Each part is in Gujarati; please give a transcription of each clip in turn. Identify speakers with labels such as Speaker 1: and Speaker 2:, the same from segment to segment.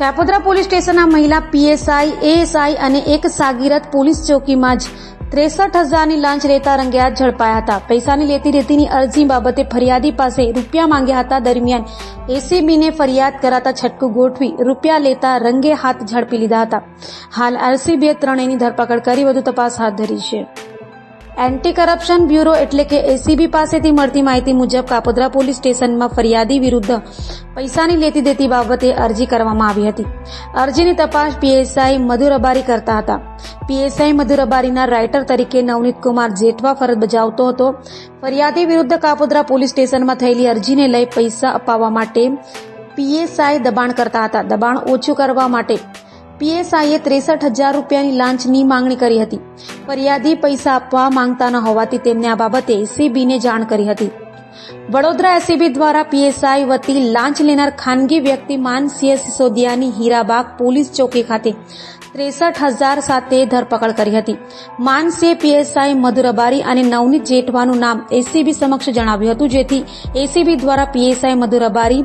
Speaker 1: કાપોદ્રા પોલીસ સ્ટેશનના મહિલા પીએસઆઈ, એએસઆઈ અને એક સાગીરત પોલીસ ચોકીમાં જ ત્રેસઠ હજારની લાંચ લેતા રંગેહાથ ઝડપાયા હતા. પૈસાની લેતી રેતીની અરજી બાબતે ફરિયાદી પાસે રૂપિયા માંગ્યા હતા. દરમિયાન એસીબીને ફરિયાદ કરાતા છટકું ગોઠવી રૂપિયા લેતા રંગે હાથ ઝડપી લીધા હતા. હાલ આરસીબીએ ત્રણેયની ધરપકડ કરી વધુ તપાસ હાથ ધરી છે. એન્ટી કરપ્શન બ્યુરો એટલે કે એસીબી પાસેથી મળતી માહિતી મુજબ કાપોદ્રા પોલીસ સ્ટેશનમાં ફરિયાદી વિરુદ્ધ પૈસાની લેતી દેતી બાબતે અરજી કરવામાં આવી હતી. અરજીની તપાસ પીએસઆઈ મધુર અબારી કરતા હતા. પીએસઆઈ મધુર અબારીના રાઇટર તરીકે નવનીત કુમાર જેઠવા ફરજ બજાવતો હતો. ફરિયાદી વિરુદ્ધ કાપોદ્રા પોલીસ સ્ટેશનમાં થયેલી અરજીને લઈ પૈસા અપાવવા માટે પીએસઆઈ દબાણ કરતા હતા. દબાણ ઓછું કરવા માટે પીએસઆઈએ ત્રેસઠ હજાર રૂપિયાની લાંચની માંગણી કરી હતી. ફરિયાદી પૈસા આપવા માંગતા ન હોવાથી તેમને આ બાબતે સીબીને જાણ કરી હતી. વડોદરા એસીબી દ્વારા પીએસઆઈ વતી લાંચ લેનાર ખાનગી વ્યક્તિ માનસિંહ સિસોદિયાની હીરાબાગ પોલીસ ચોકી ખાતે ત્રેસઠ હજાર સાથે ધરપકડ કરી હતી. માનસે પીએસઆઈ મધુરબારી અને નવનીત જેઠવાનું નામ એસીબી સમક્ષ જણાવ્યું હતું, જેથી એસીબી દ્વારા પીએસઆઈ મધુરબારી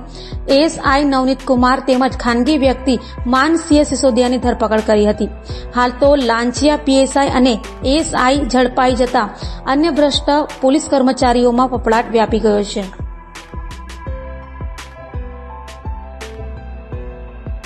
Speaker 1: એસઆઈ નવનીત કુમાર તેમજ ખાનગી વ્યક્તિ માનસિંહ સિસોદિયાની ધરપકડ કરી હતી. હાલ તો લાંચિયા પીએસઆઈ અને એસઆઈ ઝડપાઈ જતા અન્ય ભ્રષ્ટ પોલીસ કર્મચારીઓમાં પપડાટ વ્યાપી ગયો છે.